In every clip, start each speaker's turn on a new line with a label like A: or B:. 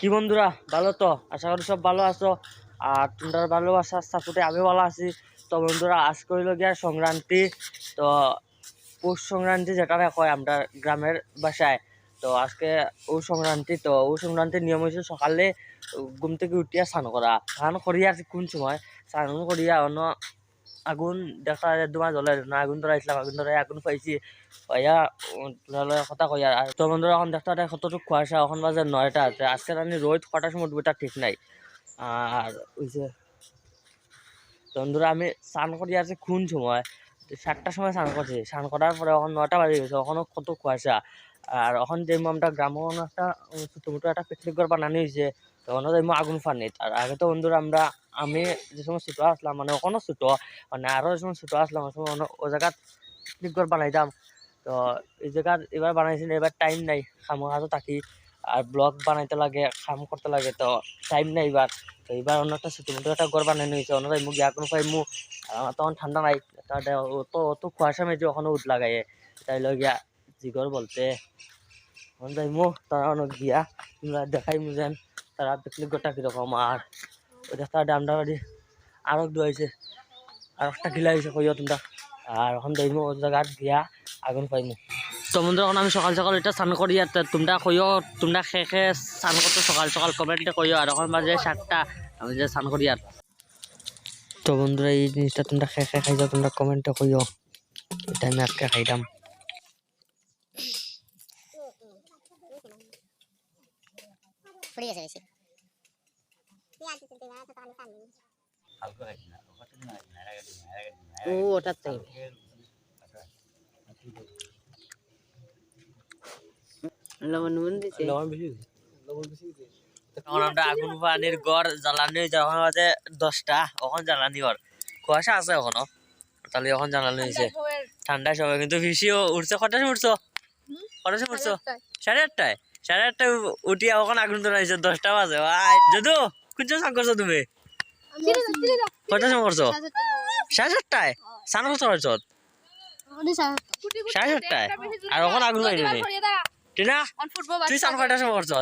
A: কি বন্ধুরা? ভালো তো? আশা করি সব ভালো আছো। আর তোমরা ভালোবাসার সাপোর্টে আমি ভালো আছি। তো বন্ধুরা, আজকে হইল গিয়া সংক্রান্তি। তো পৌষ সংক্রান্তি যেটা হয় আমরা গ্রামের বাসায় তো আজকে ও সংক্রান্তি। তো ও সংক্রান্তির নিয়ম হয়েছে সকালে ঘুম থেকে উঠিয়া স্নান করা। স্নান করিয়া কোন সময়? স্নান করিয়া অন্য আগুন দেখা দুমা জ্বলে না আগুন ধরাইছিলাম আগুন ধরাই আগুন পাইছি লগে কথা কইয়া আর তো বন্ধুরা এখন দেখতে পারে কতটুকু কুয়াশা এখন বাজে নয়টা। আছে আজকে রানি রোদ কটার সময় উঠবে ঠিক নাই। আর ওই যে তো বন্ধুরা আমি স্নান করি আছে খুন সময় তো সাতটার সময় স্নান করছি স্নান করার পরে এখন নয়টা বাজে গেছে এখনও কত কুয়াশা আর এখন যে আমরা গ্রামে একটা ছোটো মোটো একটা পিকনিক ঘর বানানো হয়েছে তখন যাইমো আগুন ফানি আর আগে তো বন্ধুরা আমরা আমি যে সময় ছোটো আসলাম মানে ওখানেও ছোটো মানে আরও যে সময় ছোটো আসলাম সময় অন্য- ও জায়গাত পিকনিক ঘর বানাইতাম তো এই জায়গার এবার বানাইছি এবার টাইম নাই, খামো হাতে থাকি। আর ব্লগ বানাইতে লাগে, খাম করতে লাগে, তো টাইম নাই এবার তো এবার অন্য একটা ছোটো মোটো একটা ঘর বানানো হয়েছে অন্য যাইমু গিয়া কোনো পাইমু আর আমার তখন ঠান্ডা নাই। তাহলে অত কুয়াশা মেঝে ওখানে উঠ লাগাইয়ে তাই লই গিয়া জিগর বলতে এখন যাইমু তারা অনেক গিয়া তোমরা দেখাই মুজেন তারা পিকনিক ঘরটা কীরকম আর দেখতে ডামডা বাড়ি আরও দু হয়েছে আর একটা গিলা হয়েছে কইও তোমরা আর এখন যাইমু ওই জায়গাত গিয়া আগুন পাইমু তো এখন আমি সকাল সকাল এটা স্নান করি আর তোমরা কইও তোমরা খে খে স্নান করতে সকাল সকাল কমেন্টে কইও আর এখন বাজে সাতটা, আমি যে স্নান করি আর তো বন্ধুরা এই জিনিসটা তোমরা খে খে খাইছো তোমরা কমেন্টে কইও এটা আমি আজকে
B: পড়ে গেছে বেশি
C: ও ওটার তাই লবণ
A: কুয়াশা আছে এখনও তাহলে এখন জ্বালানি হয়েছে ঠান্ডা সময় কিন্তু বেশিও উঠছে কটার উঠছো কটার সময় উঠছো সাড়ে আটটায় সাড়ে আটটায় উঠিয়া ওখানে আগুন ধরা দশটা বাজে ভাই যদু কোন স্নান করছ তুমি? কটার সময় করছ সাড়ে সাতটায় স্নান করছ করছ সাড়ে সাতটায় আর ওখানে আগুন পাইনি টিনা তুই স্নান কটার সময় করছ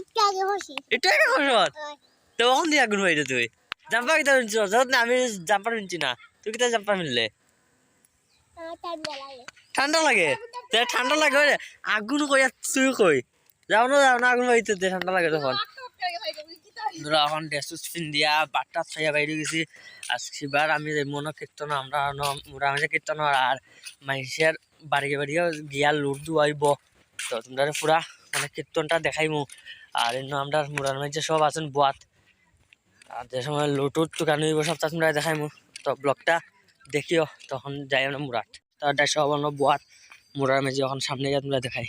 B: একটু আগে বসি
A: এটা একটা করছ তো ওখান দিয়ে আগুন পাইনি তুই। জাম্পার কিতা শুনছো যত না আমি জাম্পার শুনছি না তুই কিতা জাম্পার মিললে ঠান্ডা লাগে। তে ঠান্ডা লাগে। আগুন কই তুই কই যাও না যাও না আগুন পাইতে তে ঠান্ডা লাগে তখন। এখন ড্রেস পিন্ধিয়া বাট্টা ছাইয়া বাইরে গেছি। আর সেবার আমি মনে কীর্তন, আমরা মোটামুটি কীর্তন আর মানুষের বাড়িয়ে বাড়িয়ে গিয়া লুট দুয়াইব। তো তোমরা পুরা মানে কীর্তনটা দেখাইমু। আর এমনি আমরা মুরার মাঝে সব আছেন বুয়াত। আর যে সময় লুটুট দোকান হইব সবটা তোমরা দেখাইমু। তো ব্লগটা দেখিও, তখন যাই আমরা মুরাট তার সব আমরা বুয়াত, মুরার মাঝে যখন সামনে গিয়ে তোমরা দেখাই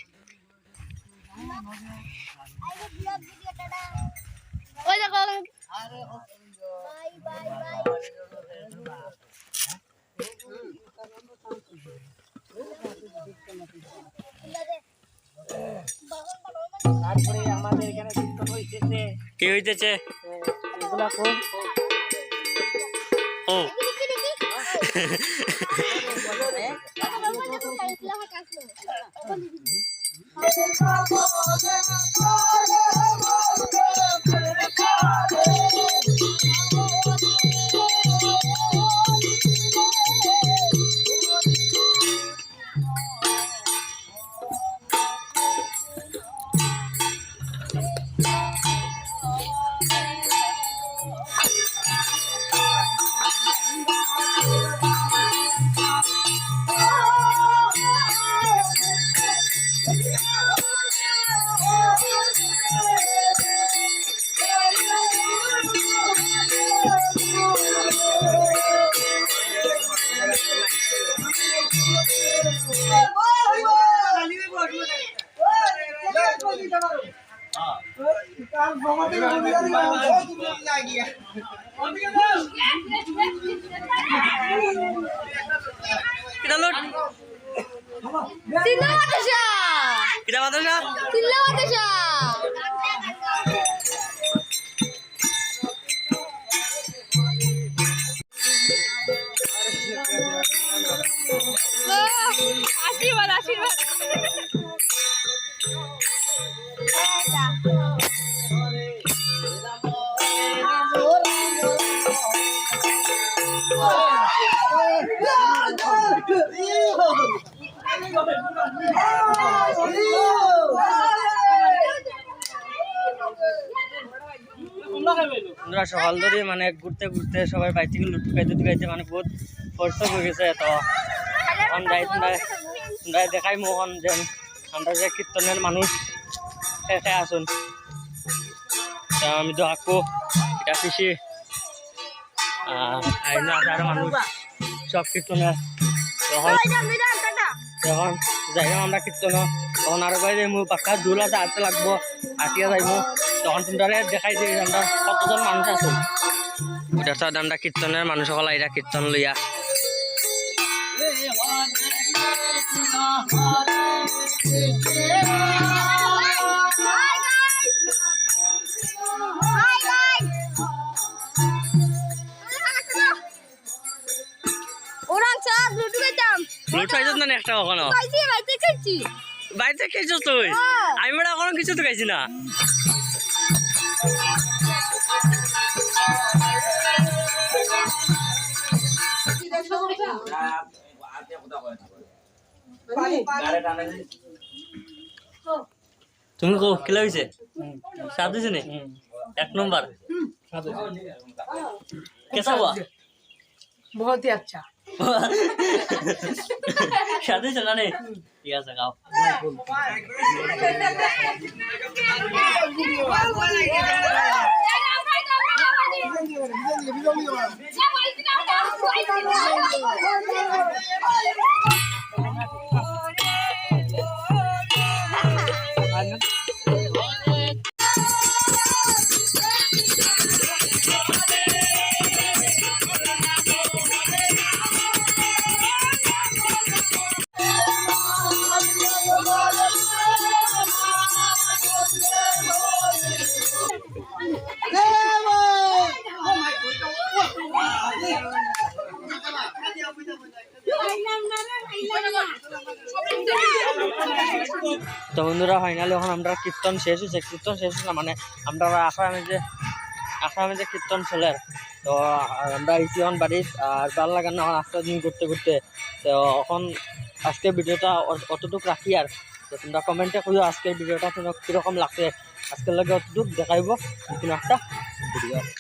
B: ওই দেখো
A: তারপরে আমাদের এখানে কীর্তন হইতেছে। কি হইতেছে? এগুলা কোন? ও। কিটা লুট
B: তিনটা বাতাসা
A: কিটা মাদ্রাসা
B: তিনটা বাতাসা
A: আমরা সকাল ধরে মানে ঘুরতে ঘুরতে সবাই বাইর থেকে লুটু খাইতে খাইতে মানে বহুত পরিশ্রম হয়ে গেছে তো এখন যাই তোমরা দেখাই মোহন যে আমরা যে কীর্তনের মানুষ একে আসুন আমি তো আকো, এটা পিসি। আসার মানুষ, সব কীর্তনের তখন তখন যাইলাম আমরা কীর্তন তখন আরও বাইরে মু পাক্কা দুল আছে আটতে লাগবো আটিয়া যাইমু তখন তোমরা দেখাই দিই আমরা কতজন মানুষ আছো। এটার সাথে আমরা কীর্তনের মানুষ সকল আইরা কীর্তন লইয়া।
B: ওরাং সব লুটু গেতাম
A: লুট পাইছ না একটা কখনো
B: পাইছি বাইতে খাইছি
A: বাড়িতে খেয়েছ তুই
B: হ্যাঁ।
A: আমি বড় এখনো কিছু তো খাইছি না তুমি কো কিলা হয়েছে স্বাদ হয়েছে নি এক নম্বর কেসা हुआ
C: बहुत ही अच्छा
A: স্বাদ হয়েছে না নে তো বন্ধুরা ফাইনালি এখন আমরা কীর্তন শেষ হয়েছে। কীর্তন শেষ হয়েছে মানে আমরা আসামে যে আসামে যে কীর্তন চলে। তো আমরা আইসি এখন বাড়ি, আর ভালো লাগে না রাস্তা দিন ঘুরতে ঘুরতে। তো এখন আজকের ভিডিওটা অতটুক রাখি আর। তো তোমরা কমেন্টে কইও আজকের ভিডিওটা তোমার কীরকম লাগছে। আজকের লাগে অতটুক দেখাইব নতুন একটা ভিডিও